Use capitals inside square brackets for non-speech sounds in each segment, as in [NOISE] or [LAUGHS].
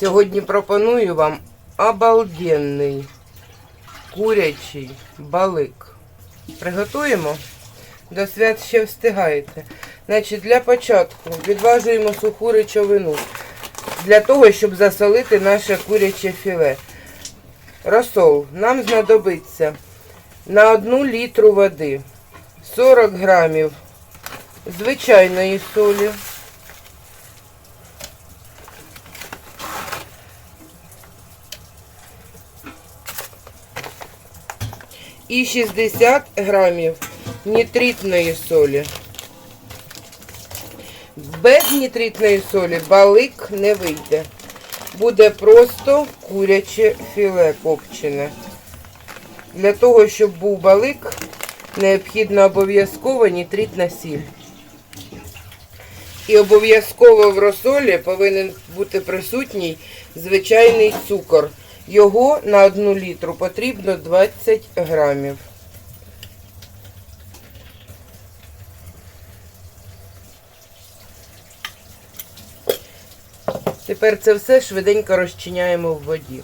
Сьогодні пропоную вам обалденний курячий балик. Приготуємо? До свят ще встигаєте. Значить, для початку відважуємо суху речовину для того, щоб засолити наше куряче філе. Розсол нам знадобиться на 1 літру води 40 грамів звичайної солі. І 60 грамів нітритної солі. Без нітритної солі балик не вийде. Буде просто куряче філе копчене. Для того, щоб був балик, необхідно обов'язково нітритна сіль. І обов'язково в розсолі повинен бути присутній звичайний цукор. Його на одну літру потрібно 20 грамів. Тепер це все швиденько розчиняємо в воді.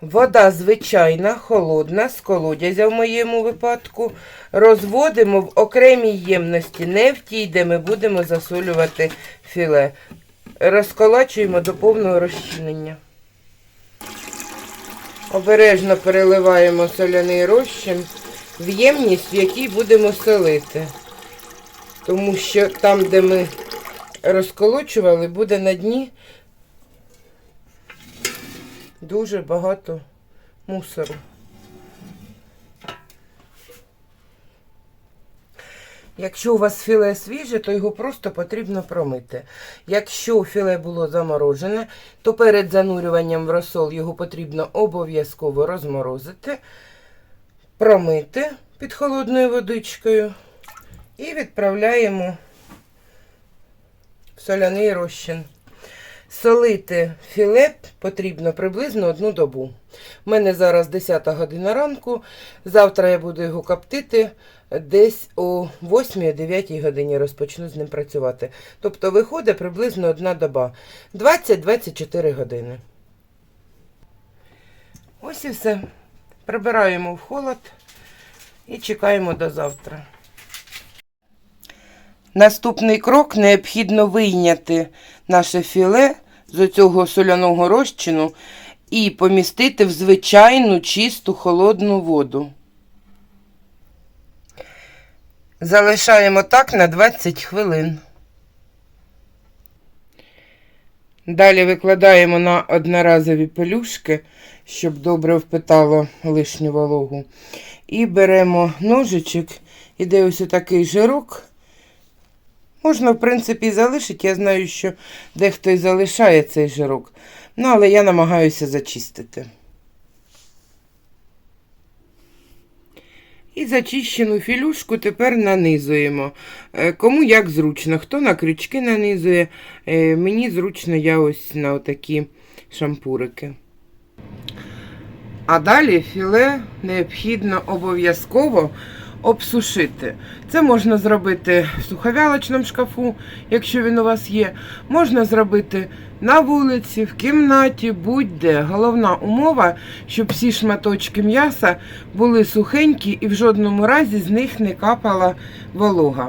Вода звичайна, холодна, з колодязя в моєму випадку. Розводимо в окремій ємності, не в тій, де ми будемо засолювати філе. Розколачуємо до повного розчинення. Обережно переливаємо соляний розчин в ємність, в якій будемо солити. Тому що там, де ми розколочували, буде на дні дуже багато мусору. Якщо у вас філе свіже, то його просто потрібно промити. Якщо філе було заморожене, то перед занурюванням в розсол його потрібно обов'язково розморозити, промити під холодною водичкою і відправляємо в соляний розчин. Солити філе потрібно приблизно одну добу. У мене зараз 10 година ранку. Завтра я буду його коптити десь о 8-9 годині розпочну з ним працювати. Тобто виходить приблизно одна доба. 20-24 години. Ось і все. Прибираємо в холод і чекаємо до завтра. Наступний крок необхідно вийняти наше філе з цього соляного розчину і помістити в звичайну чисту холодну воду. Залишаємо так на 20 хвилин. Далі викладаємо на одноразові пелюшки, щоб добре впитало лишню вологу. І беремо ножичок, іде ось такий жирок. Можна, в принципі, залишити. Я знаю, що дехто і залишає цей жирок. Ну, але я намагаюся зачистити. І зачищену філюшку тепер нанизуємо. Е, Кому як зручно, хто на крючки нанизує. Е, Мені зручно я ось на отакі шампурики. А далі філе необхідно обов'язково обсушити. Це можна зробити в суховялочному шкафу, якщо він у вас є. Можна зробити на вулиці, в кімнаті, будь-де. Головна умова, щоб всі шматочки м'яса були сухенькі і в жодному разі з них не капала волога.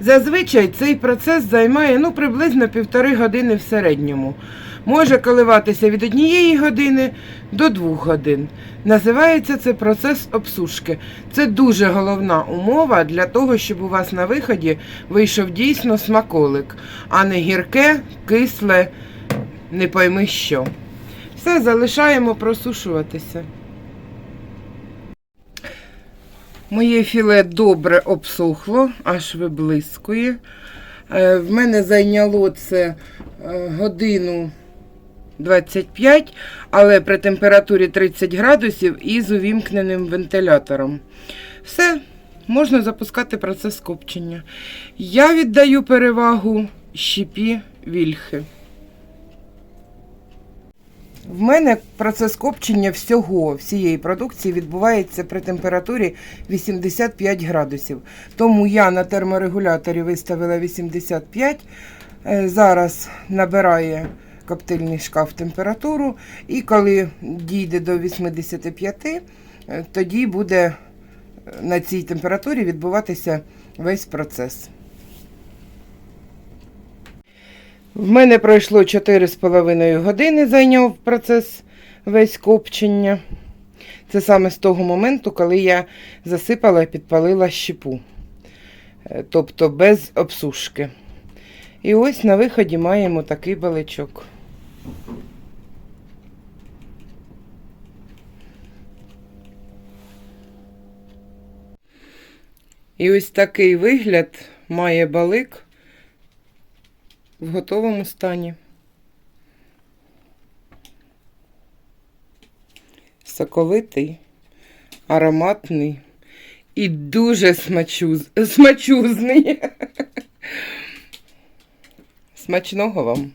Зазвичай цей процес займає ну, приблизно півтори години в середньому. Може коливатися від однієї години до двох годин. Називається це процес обсушки. Це дуже головна умова для того, щоб у вас на виході вийшов дійсно смаколик, а не гірке, кисле, не пойми що. Все залишаємо просушуватися. Моє філе добре обсохло, аж виблискує. Е, В мене зайняло це е, годину 25, але при температурі 30 градусів і з увімкненим вентилятором. Все, можна запускати процес копчення. Я віддаю перевагу щепі вільхи. В мене процес копчення всього, всієї продукції відбувається при температурі 85 градусів. Тому я на терморегуляторі виставила 85, Е, Зараз набирає коптильний шкаф температуру, і коли дійде до 85, е, тоді буде е, на цій температурі відбуватися весь процес. В мене пройшло 4,5 години, зайняв процес весь копчення. Це саме з того моменту, коли я засипала і підпалила щепу. Е, Тобто без обсушки. І ось на виході маємо такий баличок. І ось такий вигляд має балик в готовому стані. Соковитий, ароматний і дуже смачуз... смачузний. [LAUGHS] Смачного вам!